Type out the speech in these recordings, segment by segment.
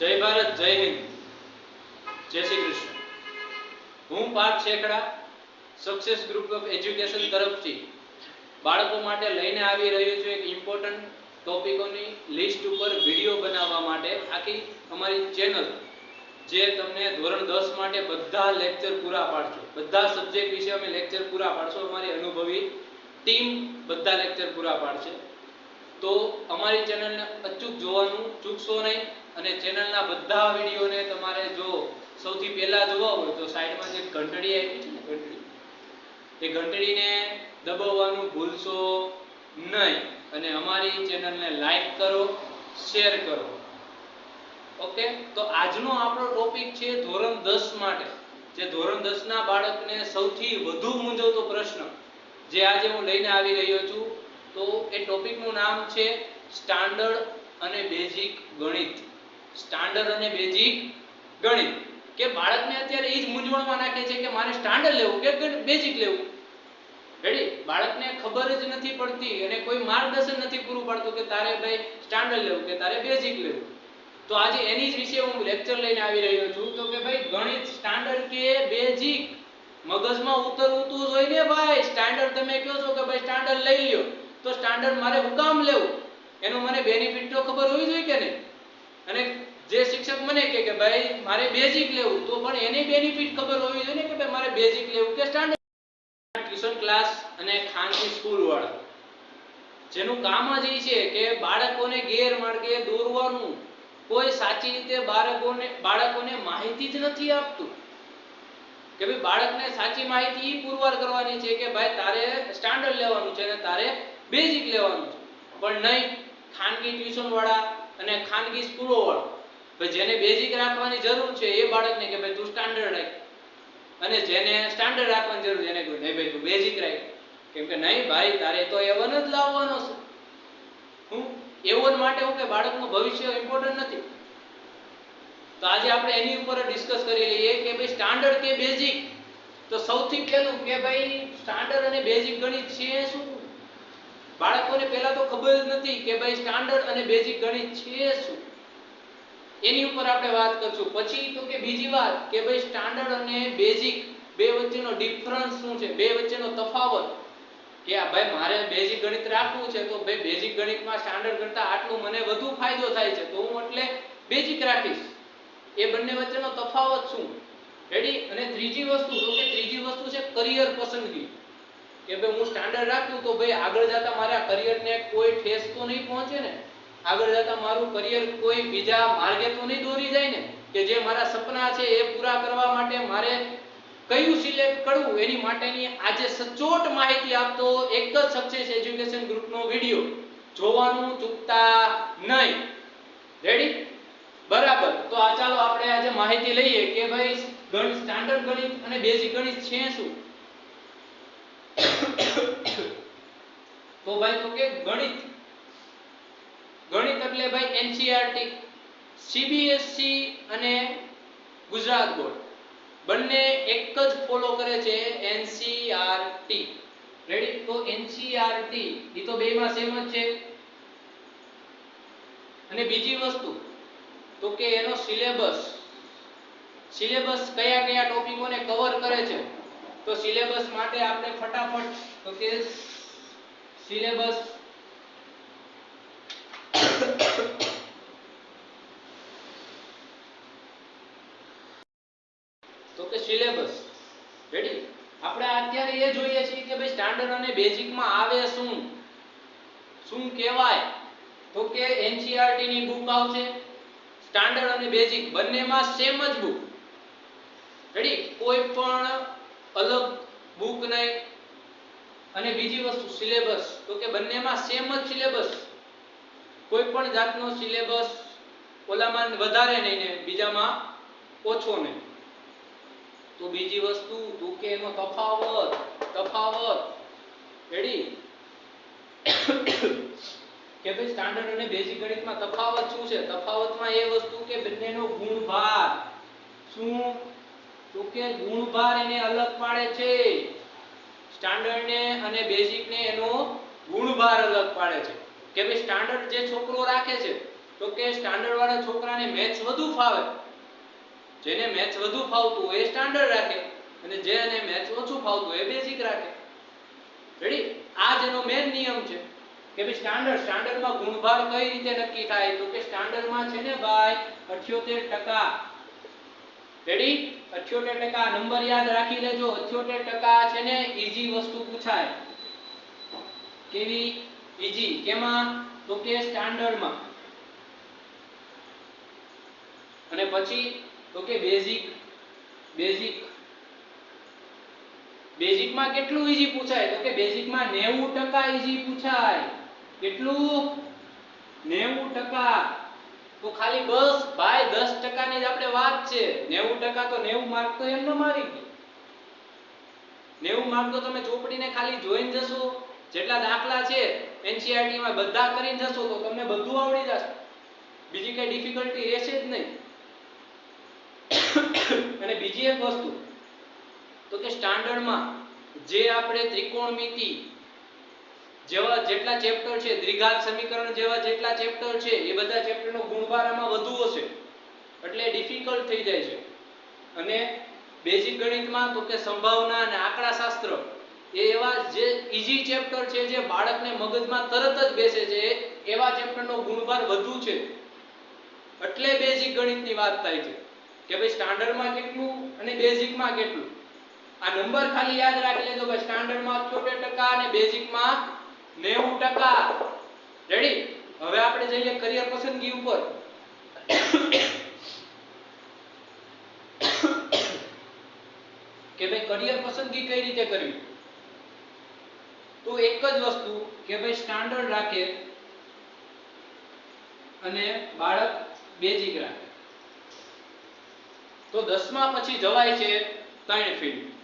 જય ભારત, જય હિન્દ. જય શ્રી કૃષ્ણ. હું Parth Shekhada success group of education તરફથી બાળકો માટે લઈને આવી રહ્યો છું એક ઇમ્પોર્ટન્ટ ટોપિકોની લિસ્ટ ઉપર વીડિયો બનાવવા માટે આખી અમારી ચેનલ, જે તમને ધોરણ દસ માટે બધા લેક્ચર પૂરા પાડશો. બધા સબ્જેક્ટ વિશે અમે લેક્ચર પૂરા પાડશો. અમારી અનુભવી ટીમ બધા લેક્ચર પૂરા પાડશે. તો અમારી ચેનલને અચૂક જોવાનું ચૂકશો નહીં. અને ચેનલના બધા વિડીયોને તમારે જો સૌથી પહેલા જોવા હોય તો સાઈડમાં જે ઘંટડી આવી છે ને ઘંટડી, એ ઘંટડીને દબાવવાનું ભૂલશો નહીં અને અમારી ચેનલને લાઈક કરો, શેર કરો. ઓકે? તો આજનો આપણો ટોપિક છે ધોરણ 10 માટે, જે ધોરણ 10 ના બાળકને સૌથી વધુ મૂંઝવતો પ્રશ્ન, જે આજે હું લઈને આવી રહ્યો છું, તો એ ટોપિકનું નામ છે સ્ટાન્ડર્ડ અને બેઝિક ગણિત. સ્ટાન્ડર્ડ અને બેઝિક ગણિત. કે બાળકને અત્યારે એ જ મૂંઝવણમાં નાખે છે કે મારે સ્ટાન્ડર્ડ લેવું કે બેઝિક લેવું. રેડી બાળકને ખબર જ નથી પડતી અને કોઈ માર્ગદર્શન નથી પૂરું પાડતું કે તારે ભાઈ સ્ટાન્ડર્ડ લેવું કે તારે બેઝિક લેવું. તો આજે એની જ વિશે હું લેક્ચર લઈને આવી રહ્યો છું તો કે ભાઈ ગણિત સ્ટાન્ડર્ડ કે બેઝિક? મગજમાં ઉતરવું તો જોઈને ભાઈ. સ્ટાન્ડર્ડ તમે કહો છો કે ભાઈ સ્ટાન્ડર્ડ લઈ લ્યો. તો સ્ટાન્ડર્ડ મારે હું કામ લેવું. એનો મને બેનિફિટ તો ખબર હોવી જોઈએ કે નહીં? અને જે શિક્ષક મને કહે કે ભાઈ, મારે બેઝિક લેવું, તો પણ એની બેનિફિટ ખબર હોવી જોઈએ ને કે ભાઈ, મારે બેઝિક લેવું કે સ્ટાન્ડર્ડ ટ્યુશન ક્લાસ અને ખાનગી સ્કૂલ વાળા. જેનું કામ જ એ છે કે બાળકોને ગેરમાર્ગે દોરવાનું. કોઈ સાચી રીતે બાળકોને બાળકોને માહિતી જ નથી આપતું. કે ભાઈ, બાળકને સાચી માહિતી પુરવાર કરવાની છે કે ભાઈ, તારે સ્ટાન્ડર્ડ લેવાનું છે અને તારે બેઝિક લેવાનું છે. પણ નહીં, ખાનગી ટ્યુશન વાળા અને ખાનગી સ્કૂલો વાળા જેને બેઝિક રાખવાની જરૂર છે એ બાળકને કે ભાઈ તું સ્ટાન્ડર્ડ રાખ. અને જેને સ્ટાન્ડર્ડ રાખવાની જરૂર એને કહ્યું નહીં ભાઈ તું બેઝિક રાખ. કેમ કે નહીં ભાઈ, તારે તો એવન જ લાવવાનો છે. હું એવન માટે હું કે બાળકનું ભવિષ્ય ઇમ્પોર્ટન્ટ નથી. તો આજે આપણે એની ઉપર ડિસ્કસ કરી લઈએ કે ભાઈ સ્ટાન્ડર્ડ કે બેઝિક તો સૌથી પહેલું કે ભાઈ સ્ટાન્ડર્ડ અને બેઝિક ગણિત છે શું? બાળકોને પહેલા તો ખબર જ નથી કે ભાઈ સ્ટાન્ડર્ડ અને બેઝિક ગણિત છે શું? એની ઉપર આપણે વાત કરશું. પછી તો કે બીજી વાત કે ભાઈ સ્ટાન્ડર્ડ અને બેઝિક બે વચ્ચેનો ડિફરન્સ શું છે? બે વચ્ચેનો તફાવત કે આ ભાઈ મારે બેઝિક ગણિત રાખવું છે તો ભાઈ બેઝિક ગણિતમાં સ્ટાન્ડર્ડ કરતા આટલું મને વધુ ફાયદો થાય છે. તો હું એટલે બેઝિક રાખીશ. એ બંને વચ્ચેનો તફાવત શું? રેડી અને ત્રીજી વસ્તુ, તો કે ત્રીજી વસ્તુ છે કરિયર પસંદગી. કે ભાઈ હું સ્ટાન્ડર્ડ રાખું તો ભાઈ આગળ જતા મારા કરિયરને કોઈ ઠેસ તો નહીં પહોંચે ને? આગળ જતા મારું કરિયર કોઈ બીજા માર્ગે તો નહીં દોરી જાય ને? કે જે મારા સપના છે એ પૂરા કરવા માટે મારે કયું સિલેક્ટ કરવું? એની માટેની આજે સચોટ માહિતી આપતો એક જ સક્સેસ એજ્યુકેશન ગ્રુપનો વિડિયો. જોવાનું ચૂકતા નહીં. રેડી બરાબર. તો આ ચાલો આપણે આજે માહિતી લઈએ કે ભાઈ ગણિત સ્ટાન્ડર્ડ ગણિત અને બેઝિક ગણિત છે શું? તો ભાઈ તો કે ગણિત ગણિત એટલે ભાઈ એનસીઆરટી સીબીએસસી અને ગુજરાત બોર્ડ. બંને એક જ ફોલો કરે છે એનસીઆરટી રેડી તો એનસીઆરટી એ તો બેમાં સેમ જ છે. અને બીજી વસ્તુ, તો કે એનો સિલેબસ સિલેબસ કયા કયા ટોપિકોને કવર કરે છે? તો સિલેબસ માટે આપણે ફટાફટ, તો કે સિલેબસ તો કે સિલેબસ રેડી આપણે અત્યારે એ જોઈએ છીએ સ્ટાન્ડર્ડ અને બેઝિકમાં આવે શું? શું કહેવાય? તો કે એનસીઆરટી ની બુક આવશે. સ્ટાન્ડર્ડ અને બેઝિક બંનેમાં સેમ જ બુક રેડી કોઈ પણ અલગ બુક નહીં. અને બીજી વસ્તુ સિલેબસ તો કે બંનેમાં સેમ જ સિલેબસ કોઈ પણ જાતનો સિલેબસ ઓલામાં વધારે નહીં ને, બીજામાં ઓછો નહીં. તો બીજી વસ્તુ, તો કે એનો તફાવત તફાવત. રેડી કે ભાઈ સ્ટાન્ડર્ડ અને બેઝિક ગણિતમાં તફાવત શું છે? તફાવતમાં એ વસ્તુ કે બંનેનો ગુણભાર. શું? તો કે ગુણભાર એને અલગ પાડે છે. સ્ટાન્ડર્ડ ને અને બેઝિક ને એનો ગુણભાર અલગ પાડે છે. કે ભાઈ સ્ટાન્ડર્ડ જે છોકરો રાખે છે, તો કે સ્ટાન્ડર્ડ વાળા છોકરાને મેથ્સ વધુ ફાવે. જેને મેથ્સ વધુ ફાવતું હોય એ સ્ટાન્ડર્ડ રાખે. અને જેને મેથ્સ ઓછું ફાવતું હોય એ બેઝિક રાખે. રેડી આ જેનો મેન નિયમ છે કે ભાઈ સ્ટાન્ડર્ડ સ્ટાન્ડર્ડમાં ગુણભાર કઈ રીતે નક્કી થાય? તો કે સ્ટાન્ડર્ડમાં છે ને ભાઈ 78% રેડી 78% નંબર યાદ રાખી લેજો. 78% છે ને ઈઝી વસ્તુ પૂછાય. કેવી? ઈઝી કેમાં? તો કે સ્ટાન્ડર્ડમાં અને પછી તો કે બેઝિક બેઝિક બેઝિકમાં કેટલું ઈઝી પૂછાય? તો કે બેઝિકમાં 90% ઈઝી પૂછાય. કેટલું? 90% તો ખાલી બસ ભાઈ 10% ની જ આપણે વાત છે. 90% તો 90 માર્ક તો એમને મારી ગયો. 90 માર્ક તો તમે ચોપડીને ખાલી જોઈને જશો. જેટલા દાખલા છે NCERT માં બધા કરીને જશો તો તમને બધું આવડી જશે. બીજી કઈ ડિફિકલ્ટી રહેશે જ નહીં. અને બીજી એક વસ્તુ તો કે સ્ટાન્ડર્ડમાં જે આપણે ત્રિકોણમિતિ જેવા જેટલા ચેપ્ટર છે, દ્વિઘાત સમીકરણ જેવા જેટલા ચેપ્ટર છે, એ બધા ચેપ્ટરનો ગુણભાર આમાં વધુ હશે. એટલે ડિફિકલ્ટ થઈ જાય છે. અને બેઝિક ગણિતમાં તો કે સંભાવના અને આંકડાશાસ્ત્ર એ એવા જે ઈઝી ચેપ્ટર છે, જે બાળકને મગજમાં તરત જ બેસે છે, એવા ચેપ્ટરનો ગુણભાર વધુ છે. એટલે બેઝિક ગણિતની વાત થાય છે કે ભાઈ સ્ટાન્ડર્ડમાં કેટલું અને બેઝિકમાં કેટલું? આ નંબર ખાલી યાદ રાખી લેજો કે સ્ટાન્ડર્ડમાં 78% અને બેઝિકમાં 90% રેડી હવે આપણે જઈએ કરિયર પસંદગી ઉપર. કે ભાઈ કરિયર પસંદગી કઈ રીતે કરવી? તો એક જ વસ્તુ કે ભાઈ સ્ટાન્ડર્ડ રાખે અને બાળક બેઝિક રાખે. તો દસમા પછી જવાય છે ત્રણ ફિલ્ડ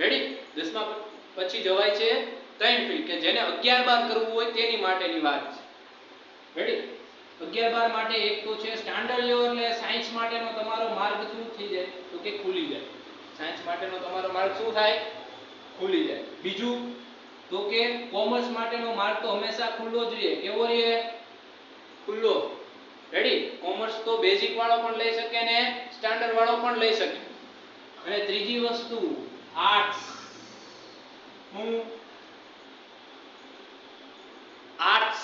રેડી દસમા પછી જવાય છે ત્રણ ફિલ્ડ કે જેને 11 બાર કરવું હોય તેની માટેની વાત છે. રેડી 11 બાર માટે એક તો છે સ્ટાન્ડર્ડ લેવલ સાયન્સ માટેનો તમારો માર્ગ શું થઈ જાય? તો કે ખુલી જાય. સાયન્સ માટેનો તમારો માર્ગ શું થાય? ખુલી જાય. બીજું, તો કે કોમર્સ માટેનો માર્ગ તો હંમેશા ખુલ્લો જ રહે. કેવો રહે? ખુલ્લો. રેડી કોમર્સ તો બેઝિક વાળો પણ લઈ શકે ને સ્ટાન્ડર્ડ વાળો પણ લઈ શકે. અને ત્રીજી વસ્તુ આર્ટ્સ હું આર્ટ્સ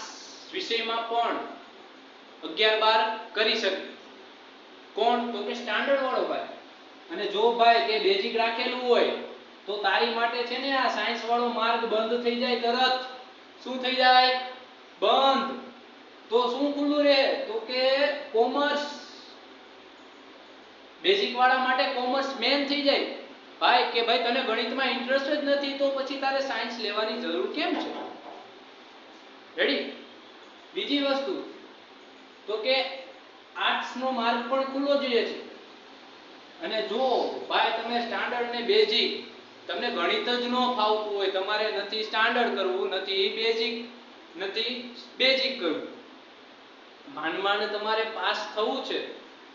વિષયમાં પણ 11 બાર કરી શકે. કોણ? તો કે સ્ટાન્ડર્ડ વાળો ભાઈ. અને જો ભાઈ તે બેઝિક રાખેલું હોય, તો તારી માટે છે ને આ સાયન્સ વાળો માર્ગ બંધ થઈ જાય તરત. શું થઈ જાય? બંધ. તો શું ખુલ્લું રહે? તો કે કોમર્સ બેઝિક વાળા માટે કોમર્સ મેન થઈ જાય. ભાઈ, કે ભાઈ, તને ગણિતમાં ઇન્ટરેસ્ટ જ નથી, તો પછી તારે સાયન્સ લેવાની જરૂર કેમ છે? રેડી બીજી વસ્તુ, તો કે આર્ટ્સ નો માર્ગ પણ ખુલ્લો જોઈએ છે. અને જો ભાઈ, તમે સ્ટાન્ડર્ડ ને બેઝિક તમને ગણિત જ ન ફાવતું હોય, તમારે નથી સ્ટાન્ડર્ડ કરવું, નથી બેઝિક નથી બેઝિક કરવું. માંડ તમારે પાસ થવું છે,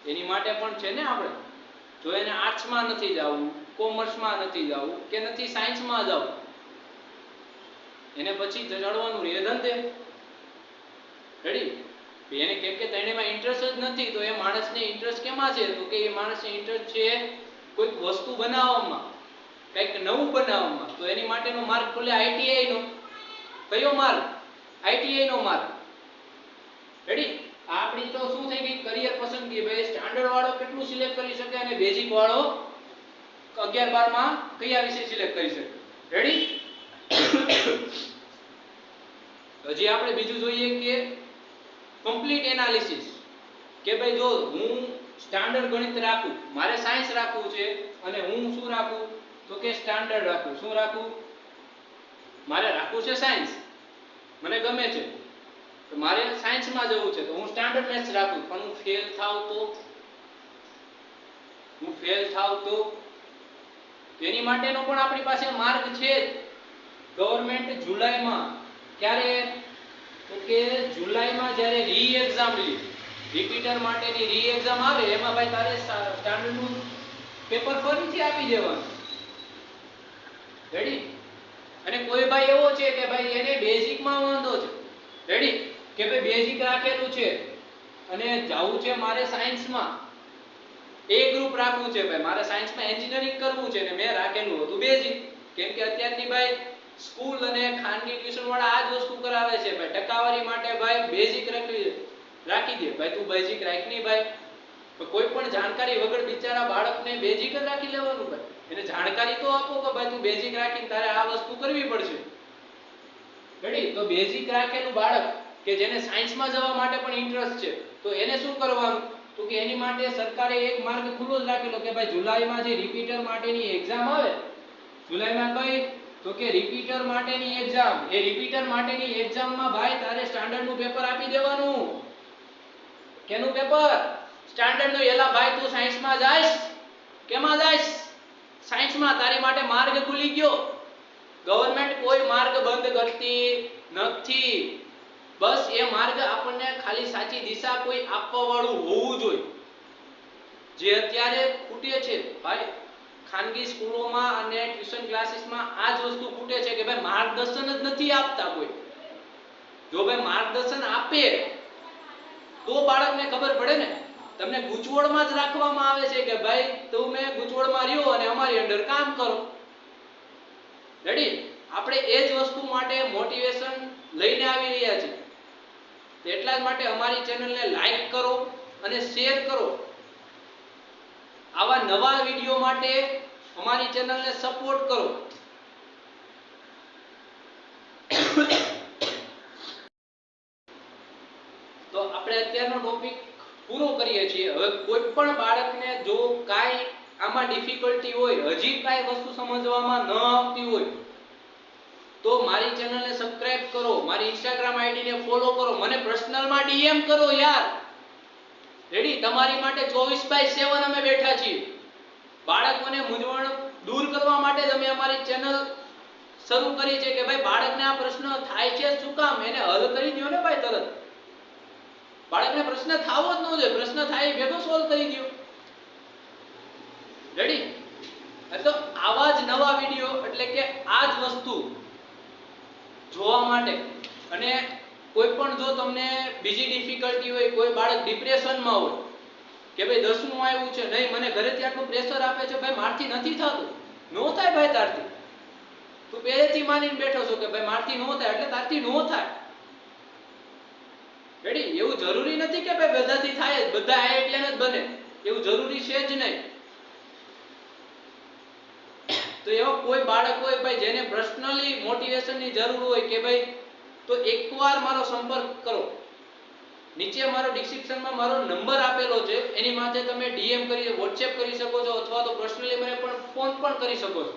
એની માટે પણ છે ને આપણે? જો એને આર્ટ્સમાં નથી જવું કોમર્સમાં નથી જવું કે નથી સાયન્સમાં જવું? એને પછી જડવાનું રે ધંધે. રેડી એને કેમ કે તેણીમાં ઇન્ટરેસ્ટ જ નથી, તો એ માણસને ઇન્ટરેસ્ટ કેમાં છે? તો કે એ માણસને ઇન્ટરેસ્ટ છે કોઈક વસ્તુ બનાવવામાં, કંઈક નવું બનાવવામાં. તો એની માટેનો માર્ગ ખુલે આઈટીઆઈ નો કયો માર્ગ? આઈટીઆઈ નો માર્ગ. રેડી આપણી તો શું થઈ ગઈ? કરિયર પસંદગી. ભાઈ સ્ટાન્ડર્ડ વાળો કેટલું સિલેક્ટ કરી શકે? અને બેઝિક વાળો 11 12 માં કયા વિષય સિલેક્ટ કરી શકે રેડી હજી આપણે બીજું જોઈએ કે કમ્પ્લીટ એનાલિસિસ કે ભાઈ જો હું સ્ટાન્ડર્ડ ગણિત રાખું, મારે સાયન્સ રાખવું છે અને હું શું રાખું? તો કે સ્ટાન્ડર્ડ રાખું. શું રાખું? મારે રાખવું છે સાયન્સ મને ગમે છે. તો મારે સાયન્સમાં જવું છે. તો હું સ્ટાન્ડર્ડ મેથ્સ રાખું. પણ હું ફેલ થાવ તો? હું ફેલ થાવ તો? એની માટેનો પણ આપણી પાસે માર્ગ છે જ. ગવર્મેન્ટ જુલાઈમાં ક્યારે? તો કે જુલાઈમાં જ્યારે રી એક્ઝામ લી રિપીટર માટેની રી એક્ઝામ આવે, એમાં ભાઈ તારે સ્ટાન્ડર્ડનું પેપર ફરીથી આપી દેવાનું. રેડી અને કોઈ ભાઈ એવો છે કે ભાઈ એને બેઝિકમાં વાંધો છે. રેડી કે ભાઈ બેઝિક રાખેલું છે. અને જાવું છે મારે સાયન્સમાં એ ગ્રુપ રાખવું છે ભાઈ. મારે સાયન્સમાં એન્જિનિયરિંગ કરવું છે ને મેં રાખેલું હતું. બેઝિક કેમ કે અત્યારની ભાઈ સ્કૂલ અને ખાનગી ટ્યુશન વાળા આ જ વસ્તુ કરાવે છે ભાઈ. ટકાવારી માટે ભાઈ બેઝિક રાખવી રાખી દે. ભાઈ, તું બેઝિક રાખ નહીં ભાઈ કોઈ પણ જાણકારી વગર બિચારા બાળકને બેઝિક જ રાખી લેવાનું ભાઈ. એને જાણકારી તો આપો કે ભાઈ તું બેઝિક રાખીને તારે આ વસ્તુ કરવી પડશે. રેડી તો બેઝિક રાખેલું બાળક કે જેને સાયન્સમાં જવા માટે પણ ઇન્ટરેસ્ટ છે, તો એને શું કરવાનું? તો કે એની માટે સરકારે એક માર્ગ ખુલ્લો જ રાખેલો કે ભાઈ જુલાઈમાં જે રિપીટર માટેની એક્ઝામ આવે, જુલાઈમાં કઈ? તો કે રિપીટર માટેની એક્ઝામ એ રિપીટર માટેની એક્ઝામમાં ભાઈ તારે સ્ટાન્ડર્ડનું પેપર આપી દેવાનું. કેનું પેપર સ્ટાન્ડર્ડનું એલા ભાઈ તું સાયન્સમાં જાઈશ. કેમાં જાઈશ? સાયન્સમાં તારી માટે માર્ગ ખુલી ગયો. ગવર્મેન્ટ કોઈ માર્ગ બંધ કરતી નથી. બસ એ માર્ગ આપણને ખાલી સાચી દિશા કોઈ આપવા વાળું હોવું જોઈએ. જે અત્યારે ખૂટે છે, ભાઈ, ખાનગી સ્કૂલોમાં અને ટ્યુશન ક્લાસીસમાં આ જ વસ્તુ ખૂટે છે કે ભાઈ માર્ગદર્શન જ નથી આપતા કોઈ. જો ભાઈ માર્ગદર્શન આપે, તો બાળકને ખબર પડે ને. તમને ગૂંચવણમાં જ રાખવામાં આવે છે કે ભાઈ તમે ગૂંચવણમાં રહ્યો અને અમારી અંડર કામ કરો. રેડી આપણે એ જ વસ્તુ માટે મોટિવેશન લઈને આવી રહ્યા છીએ. એટલા જ માટે અમારી ચેનલને લાઈક કરો અને શેર કરો. આવા નવા વીડિયો માટે અમારી ચેનલને સપોર્ટ કરો. તો આપણે અત્યારનો ટોપિક પૂરો કરીએ છીએ. હવે કોઈ પણ બાળકને જો કાંઈ આમાં ડિફિકલ્ટી હોય, હજી કાંઈ વસ્તુ સમજવામાં ન આવતી હોય તો મારી ચેનલને સબસ્ક્રાઇબ કરો, મારી ઇન્સ્ટાગ્રામ આઈડીને ફોલો કરો, મને પર્સનલમાં ડીએમ કરો યાર. રેડી તમારી માટે 24 બાય 7 અમે બેઠા છીએ. બાળકોને મૂંઝવણ દૂર કરવા માટે જ અમે અમારી ચેનલ શરૂ કરી છે કે ભાઈ બાળકને આ પ્રશ્ન થાય છે શું કામ? એને હલ કરી દો ને ભાઈ તરત. બાળકને પ્રશ્ન થાવો જ ન જોઈએ. પ્રશ્ન થાય ભેગો સોલ્વ કરી દો રેડી તો આવા જ નવા વીડિયો એટલે કે આ જ વસ્તુ જોવા માટે. અને કોઈ પણ જો તમને બીજી ડિફિકલ્ટી હોય, કોઈ બાળક ડિપ્રેશનમાં હોય, કે ભાઈ દસમું આવ્યું છે, નહીં, મને ઘરેથી આટલું પ્રેશર આપે છે, ભાઈ મારથી નથી થતું. નો થાય ભાઈ તારથી. તું પહેલેથી માનીને બેઠો છો કે ભાઈ મારથી નો થાય, એટલે તારથી નો થાય. રેડી એવું જરૂરી નથી કે ભાઈ બધાથી થાય જ, બધા આઈઆઈટીએન જ બને. એવું જરૂરી છે જ નહીં. તો એવા કોઈ બાળક હોય ભાઈ જેને પર્સનલી મોટિવેશનની જરૂર હોય કે ભાઈ, તો એકવાર મારો સંપર્ક કરો. નીચે મારો ડિસ્ક્રિપ્શનમાં મારો નંબર આપેલો છે. એની માથે તમે ડીએમ કરી વોટ્સએપ કરી શકો છો અથવા તો પર્સનલી મને પણ ફોન પણ કરી શકો છો.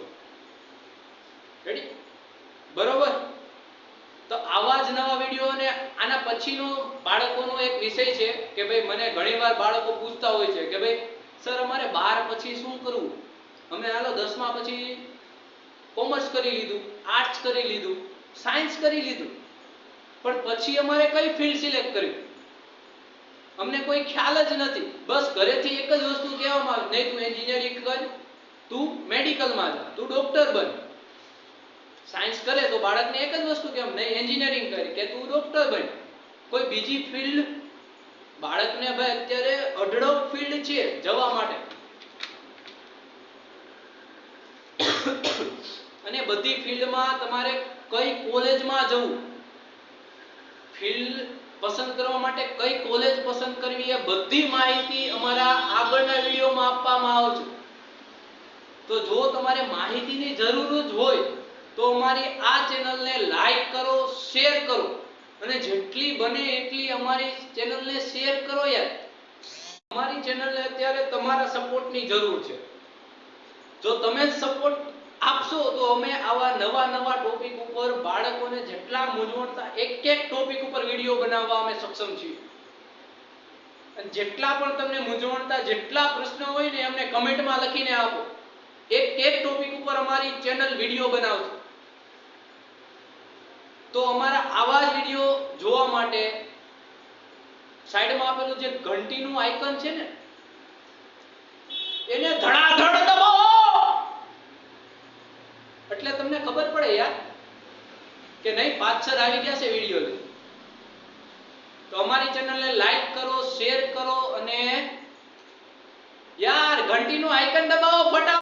રેડી બરોબર? તો આવા જ નવા વીડિયો અને આના પછીનો બાળકોનો એક વિષય છે કે ભાઈ મને ઘણીવાર બાળકો પૂછતા હોય છે કે ભાઈ સર અમારે બાર પછી શું કરવું? અમે હાલો દસમા પછી કોમર્સ કરી લીધું, આર્ટ્સ કરી લીધું, સાયન્સ કરી લીધું. પણ પછી અમારે કઈ ફિલ્ડ સિલેક્ટ કરી અમને કોઈ ખ્યાલ જ નથી. બસ ઘરેથી એક જ વસ્તુ કહેવામાં આવે નહીં, તું એન્જિનિયરિંગ કર, તું મેડિકલમાં જા, તું ડોક્ટર બન. સાયન્સ કરે તો બાળકને એક જ વસ્તુ કેમ નહીં, એન્જિનિયરિંગ કરી, કે તું ડોક્ટર બન. કોઈ બીજી ફિલ્ડ? બાળકને ભાઈ અત્યારે અઢળક ફિલ્ડ છે જવા માટે. અને બધી ફિલ્ડમાં તમારે કઈ કોલેજમાં જવું? ફિલ્ડ પસંદ કરવા માટે કઈ કોલેજ પસંદ કરવી એ બધી માહિતી અમારા આગળના વિડીયોમાં આપવામાં આવશે તો જો તમારે માહિતીની જરૂર જ હોય, તો અમારી આ ચેનલને લાઈક કરો, શેર કરો. અને જેટલી બને એટલી અમારી ચેનલને શેર કરો યાર. અમારી ચેનલને અત્યારે તમારા સપોર્ટની જરૂર છે. જો તમે સપોર્ટ આપશો તો અમે આવા નવા નવા ટોપિક ઉપર બાળકોને જેટલા મૂંઝવણતા એક એક ટોપિક ઉપર વીડિયો બનાવવા અમે સક્ષમ છીએ. જેટલા પણ તમને મૂંઝવણતા જેટલા પ્રશ્નો હોય ને અમને કમેન્ટમાં લખીને આપો. એક એક ટોપિક ઉપર અમારી ચેનલ વીડિયો બનાવશે તો અમારા આવા જ વીડિયો જોવા માટે સાઈડમાં આપેલું જે ઘંટીનું આઇકન છે ને, એને ધડાધડ દબાવો. એટલે તમને ખબર પડે યાર કે નહીં પાછળ આવી ગયા છે વીડિયો તો અમારી ચેનલને લાઈક કરો શેર કરો અને યાર, ઘંટીનું આઇકન દબાવો, ફટાફટ.